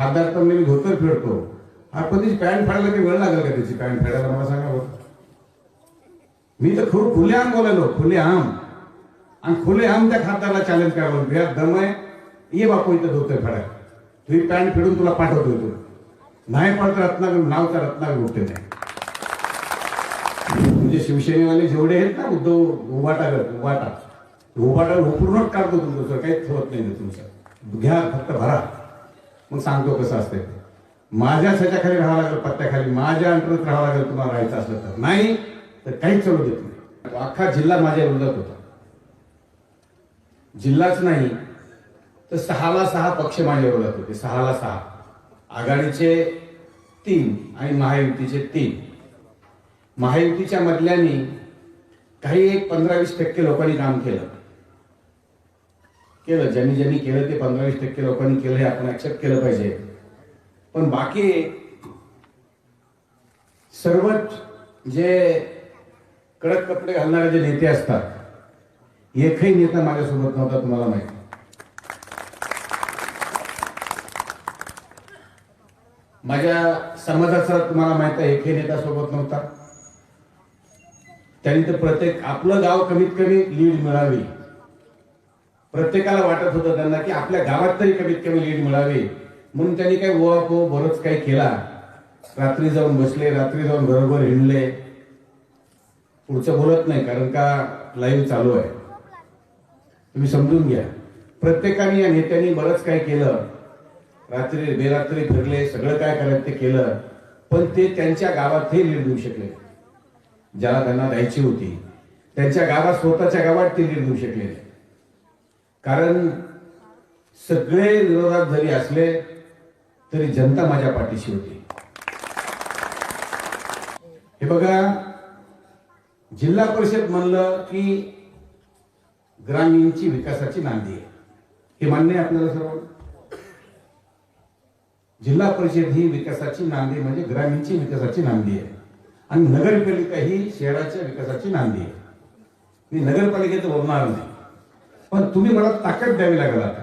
खासदार तर मी धोतर फेडतो. हा पण पॅन्ट फाडायला काही वेळ लागेल का त्याची? पॅन्ट फेडायला मला सांगा बरं. मी तर खूप खुलेआम बोलायलो खुलेआम आणि खुलेआम त्या खासदाराला चॅलेंज करायला बिहार दम आहे. ये बापू इथं धोतर फेडाय तुझी पॅन्ट फेडून तुला पाठवतो तू नाही पडत रत्नागर तर रत्नागर उठते नाही. म्हणजे शिवसेनेवाले जेवढे आहेत ना उद्धव उभाटा उभाटा. उभाटा उपरूनच काढतो तुमचं काहीच ठेवत नाही तुमचं. घ्या फक्त भरा. मग सांगतो कसं असते ते. माझ्या खाली राहावं लागेल पत्त्याखाली माझ्या अंतरात राहावं लागेल तुम्हाला राहायचं असलं तर. नाही तर काहीच चालू देत नाही. अख्खा जिल्हा माझ्या विरोधात होता. जिल्हाच नाही तर सहाला सहा पक्ष माझ्या विरोधात होते. सहाला सहा. आघाडीचे तीन आणि महायुतीचे तीन. महायुतीच्या मधल्यानी काही एक पंधरा वीस टक्के लोकांनी काम केलं. केलं ज्यांनी ज्यांनी केलं ते पंधरा वीस टक्के लोकांनी केलं हे आपण ऍक्सेप्ट केलं पाहिजे. पण बाकी सर्वच जे कडक कपडे घालणारे जे नेते असतात एकही नेता माझ्यासोबत नव्हता तुम्हाला माहिती. माझ्या समाजाचा तुम्हाला माहीत आहे एकही नेता सोबत नव्हता. त्यांनी तर प्रत्येक आपलं गाव कमीत कमी लीड मिळावी. प्रत्येकाला वाटत होतं त्यांना की आपल्या गावात तरी कमीत कमी लीड मिळावी. म्हणून त्यांनी काही ओळखो बरंच काही केला. रात्री जाऊन बसले रात्री जाऊन बरोबर हिंडले. पुढचं बोलत नाही कारण का लाईव्ह चालू आहे. तुम्ही समजून घ्या. प्रत्येकाने या नेत्यांनी बरंच काय केलं. रात्री बेरात्री फिरले सगळं काय करायचं ते केलं. पण ते त्यांच्या गावात हे लीड देऊ शकले ज्याला त्यांना द्यायची होती त्यांच्या गावात स्वतःच्या गावात ते लीड देऊ शकले नाही. कारण सगळे विरोधात जरी असले तरी जनता माझ्या पाठीशी होती. हे बघा जिल्हा परिषद म्हणलं की ग्रामीणची विकासाची नांदी आहे. हे मान्य आहे आपल्याला सर्व? जिल्हा परिषद ही विकासाची नांदी म्हणजे ग्रामीणची विकासाची नांदी आहे. आणि नगरपालिका ही शहराच्या विकासाची नांदी आहे. मी नगरपालिकेचं बोलणार नाही. पण तुम्ही मला ताकद द्यावी लागेल आता.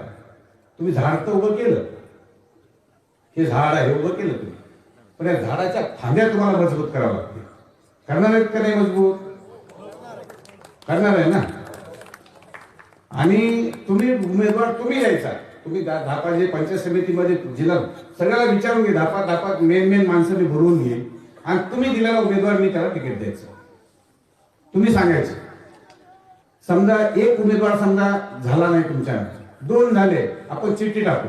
तुम्ही झाड तर उभं केलं. हे झाड आहे उभं केलं तुम्ही. पण या झाडाच्या फांद्या तुम्हाला मजबूत करावं लागतील. करणार आहेत का नाही मजबूत? करणार आहे ना. आणि तुम्ही उमेदवार तुम्ही यायचा. तुम्ही धापा जे पंचायत समितीमध्ये जिल्हा सगळ्याला विचारून घे. धापा धापात मेन मेन माणसं मी भरवून घेईन आणि तुम्ही दिलेला उमेदवार मी त्याला तिकीट द्यायचं. तुम्ही सांगायचं. समजा एक उमेदवार समजा झाला नाही तुमच्या. दोन झाले. आपण चिठ्ठी टाकू.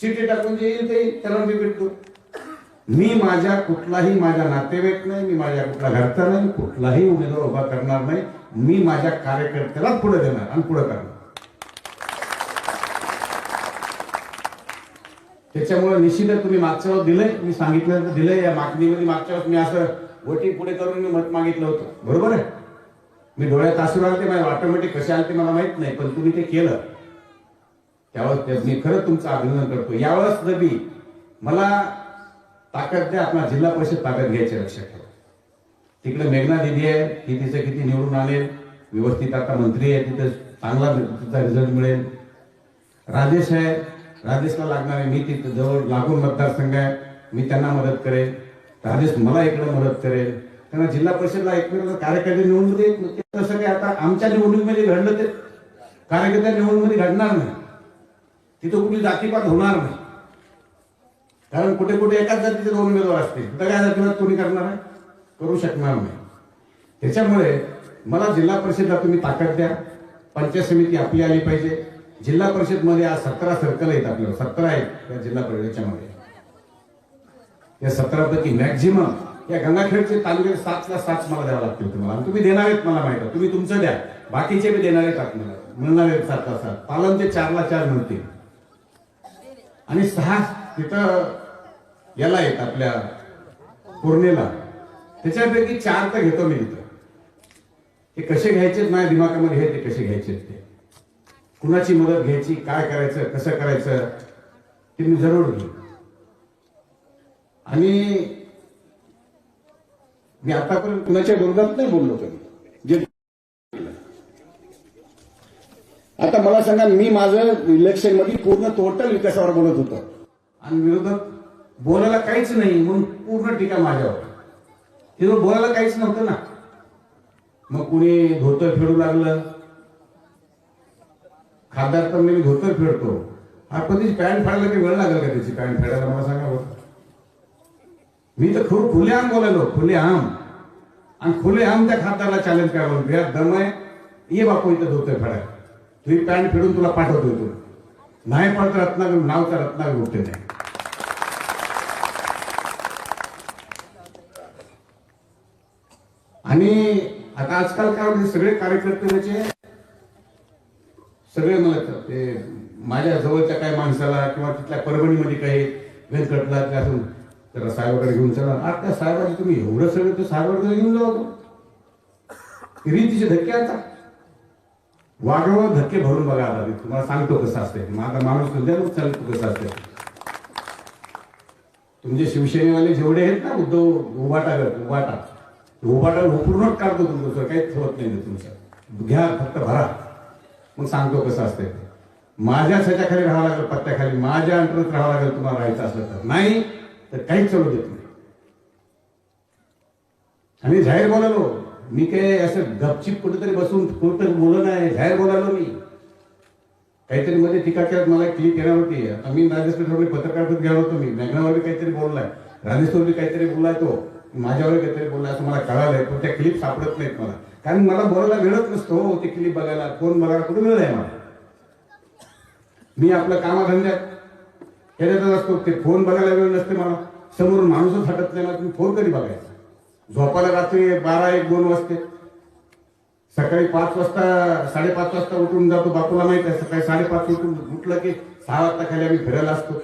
चिठ्ठी टाकून जे येईल ते त्याला मी भेटतो मी माझ्या कुठलाही माझ्या नातेवाईक नाही मी माझ्या कुठला घरचा नाही कुठलाही उमेदवार उभा करणार नाही. मी माझ्या कार्यकर्त्याला पुढे देणार आणि पुढे करणार. त्याच्यामुळे निश्चितच तुम्ही मागच्या वेळेस दिलंय मी सांगितलं तर दिलंय या मागणीमध्ये मागच्या वेळेस मी असं वटी पुढे करून मी मत मागितलं होतं. बरोबर आहे? मी डोळ्यात आसू आले ते ऑटोमॅटिक कसे आले ते मला माहीत नाही पण तुम्ही ते केलं. त्यावेळेस मी खरंच तुमचं अभिनंदन करतो. यावेळेस नबी मला ताकद द्या आपला जिल्हा परिषद ताकद घ्यायची लक्षात ठेवा. तिकडे मेघना दिदी आहे ती तिचं किती निवडून आले व्यवस्थित आता मंत्री आहे तिथं चांगला तिचा रिझल्ट मिळेल. राजेश आहे राजेशला लागणार आहे मी तिथं जवळ लागून मतदारसंघ आहे मी त्यांना मदत करेन राजेश मला इकडे मदत करेल. त्यांना जिल्हा परिषदला एकमेकांना कार्यकर्ते निवडणूक येत नाही. तसं काही आता आमच्या निवडणुकीमध्ये घडलं ते कार्यकर्त्या निवडणुकीमध्ये घडणार नाही. तिथं कुठली जातीपात होणार नाही. कारण कुठे कुठे एकाच जातीचे दोन उमेदवार असतील. काय जातीवाद कोणी करणार आहे? करू शकणार नाही. त्याच्यामुळे मला जिल्हा परिषदला तुम्ही ताकद द्या. पंचायत समिती आपली आली पाहिजे. जिल्हा परिषदमध्ये आज सतरा सर्कल आहेत आपल्याला सतरा आहेत या जिल्हा परिषदेच्या मध्ये या सतरापैकी मॅक्झिमम या गंगाखेडचे तालुके सातला सात मला द्यावं लागतील तुम्हाला. आणि तुम्ही देणार आहेत मला माहिती. तुम्ही तुमचं द्या. बाकीचे बी देणार आहेत आपल्याला. मिळणार आहेत सातला सात. पालनचे चारला चार मिळतील आणि सहा तिथं याला आहेत आपल्या पूर्णेला त्याच्यापैकी चार तर घेतो मी तिथं ते कसे घ्यायचे माझ्या दिमागामध्ये हे ते कसे घ्यायचे ते. कुणाची मदत घ्यायची? काय करायचं? कसं करायचं? ते मी जरूर घेईन. आणि मी आतापर्यंत कुणाच्या विरोधात नाही बोललो कधी. जे आता मला सांगा मी माझं इलेक्शनमध्ये पूर्ण टोटल विकासावर बोलत होतो. आणि विरोधात बोलायला काहीच नाही म्हणून पूर्ण टीका माझ्यावर. तिथं बोलायला काहीच नव्हतं ना. मग कुणी धोतर फेडू लागलं? खासदार तर मी धोतर फेडतो. हा कधीच पॅन्ट फाडायला काही वेळ लागेल का त्याची? पॅन्ट फेडायला मला सांगा. मी तर खूप खुलेआम बोलायलो खुलेआम आणि खुलेआम त्या खासदारला चॅलेंज करायला बिहार दम आहे ये बापू इथं धोतर फेडाय तुझी पॅन्ट फिडून तुला पाठवतो तू नाही पडत रत्नागिरी नावचा रत्नागिरी उठते नाही आणि आता आजकाल काय होते सगळे कार्यकर्ते म्हणजे सगळे मला ते माझ्या जवळच्या काही माणसाला किंवा तिथल्या परभणीमध्ये काही व्यंकटला त्याला तर साहेबाकडे घेऊन चला. आज त्या साहेबाचे तुम्ही एवढं सगळं तर साहेबाकडे घेऊन जाऊ तो. रीतीचे धक्के आता. वाघावर धक्के भरून बघा आता मी तुम्हाला सांगतो कसं असते माझा माणूस तुझ्यावर चालतो कसं असते तुमचे शिवसेनेवाले जेवढे आहेत ना उद्धव उभाटा करत उभाटा. उभाटा उपरूनच काढतो तुमचं काहीच होत नाही तुमचं. घ्या फक्त भरा. मग सांगतो कसं असते ते. माझ्या सच्याखाली राहावं लागेल पत्त्याखाली. माझ्या अंतरात राहावं लागेल तुम्हाला राहायचं असलं तर. नाही तर काहीच चालू देत नाही. आणि जाहीर बोलालो मी काय असं गपचिप कुठेतरी बसून कुठं बोलत नाही जाहीर बोलालो मी. काहीतरी मध्ये टीका करत मला क्लिक येणार होती. आता मी राजेश पत्रकार गेलो होतो मी. मॅग्नावर काहीतरी बोललाय. राजेश काहीतरी बोललाय तो. माझ्यावर काहीतरी बोललाय असं मला कळालंय पण त्या क्लिप सापडत नाहीत मला. कारण मला बोलायला वेळच नसतो ते क्लिप बघायला. कोण बघायला कुठे वेळ आहे मला? मी आपलं कामाधंद्यात ह्याच्यातच असतो ते फोन बघायला वेळ नसते मला. समोरून माणूसच हटत नाही मला तुम्ही फोन कधी बघायचा? झोपायला रात्री बारा एक दोन वाजते. सकाळी पाच वाजता साडेपाच वाजता उठून जातो बापूला माहीत आहे सकाळी साडेपाच उठून उठलं की सहा वाजता खाली आम्ही फिरायला असतो.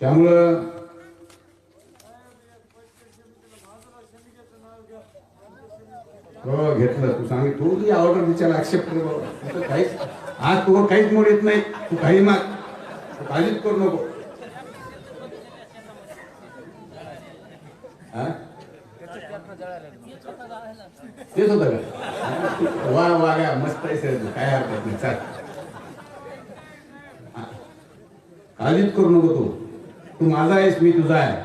त्यामुळं हो घेतलं. तू सांग तू जी ऑर्डर तिच्याला ऍक्सेप्ट कर बाबा. तर काहीच आज तू काहीच मोड येत नाही. तू काही माग तू काहीच करू नको. हा? तेच होत का? वा वा गा मस्त आहे सर. काय हरकत नाही. चाल. काळजीच करू नको तू. तू माझा आहेस मी तुझा आहे.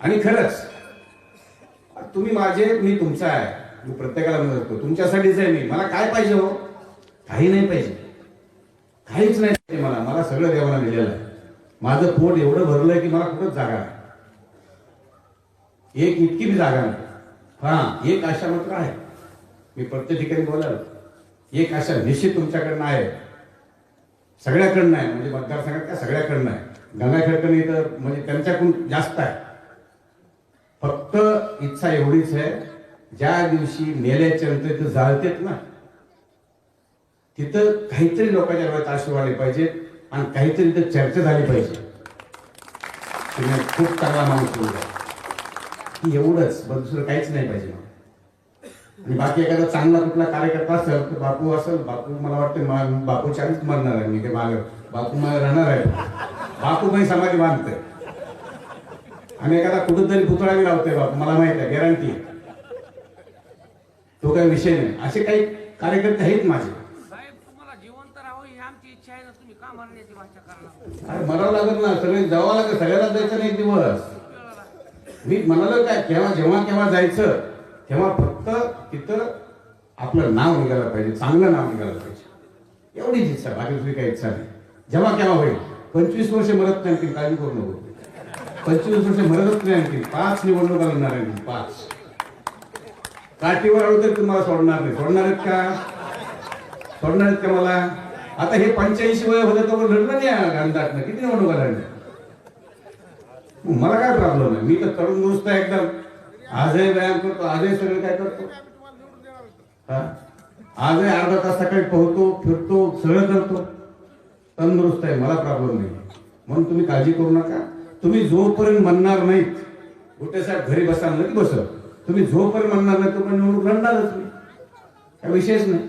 आणि खरंच तुम्ही माझे मी तुमचा आहे. मी प्रत्येकाला मदत करतो तुमच्यासाठीच आहे मी मला काय पाहिजे हो? काही नाही पाहिजे. काहीच नाही मला. मला सगळं देवाला दिलेलं आहे. माझं पोट एवढं भरलंय की मला कुठंच जागा नाही. एक इतकी बी जागा नाही. हा एक आशा मात्र आहे. मी प्रत्येक ठिकाणी बोलाल एक आशा निश्चित तुमच्याकडनं आहे. सगळ्याकडनं आहे. म्हणजे मतदारसंघात काय सगळ्याकडनं आहे. गंगाखेडकडनं इथं म्हणजे त्यांच्याकडून जास्त आहे. फक्त इच्छा एवढीच आहे ज्या दिवशी मेल्याच्या नंतर तिथं जाळतेत ना तिथं काहीतरी लोकांच्या डोळ्यात आशू आले पाहिजेत आणि काहीतरी तिथं चर्चा झाली पाहिजे. तुम्ही खूप चांगला माणूस बोलला की एवढंच बरं दुसरं काहीच नाही पाहिजे. आणि बाकी एखादा चांगला कुठला कार्यकर्ता असेल तर बापू असेल बापू मला वाटतं मा- बापू मरणार आहे मी ते माग बापू मला राहणार आहे. बापू काही समाधी बांधतोय. आणि एखादा कुठंतरी पुतळा लावतोय बापू मला माहीत आहे गॅरंटी तो काही विषय नाही. असे काही कार्यकर्ते आहेत माझे. ही आहे अरे मरावं लागत ना सगळे जावं लागत. सगळ्याला जायचं नाही एक दिवस. मी म्हणालो काय केव्हा जेव्हा केव्हा जायचं तेव्हा फक्त तिथं आपलं नाव निघालं पाहिजे. चांगलं नाव निघालं पाहिजे. एवढीच इच्छा बाकी दुसरी काही इच्छा नाही. जेव्हा केव्हा होईल? पंचवीस वर्ष मरत नाही आणखी काळजी करू नको. पंचवीस वर्ष मरतच नाही आणखी पाच निवडणुका लढणार आणखी पाच. काठीवर आलो तर तुम्हाला सोडणार नाही. सोडणार आहेत का? सोडणार आहेत का मला? आता हे पंच्याऐंशी वय होतं तर लढलं नाही गांधाटनं किती निवडणुका लढल्या मला काय प्रॉब्लेम आहे? मी तर तरुण दुरुस्त आहे एकदम. आजही व्यायाम करतो आजही सगळं काय करतो. हा? आजही अर्धा तास सकाळी पोहतो फिरतो सगळं करतो. तंदुरुस्त आहे मला प्रॉब्लेम नाही. म्हणून तुम्ही काळजी करू नका. तुम्ही जोपर्यंत म्हणणार नाहीत कुठे साहेब घरी बसा नाही बसव तुम्ही झोपर म्हणणार नाही तोपर्यंत निवडणूक लढणारच नाही. काय विशेष नाही.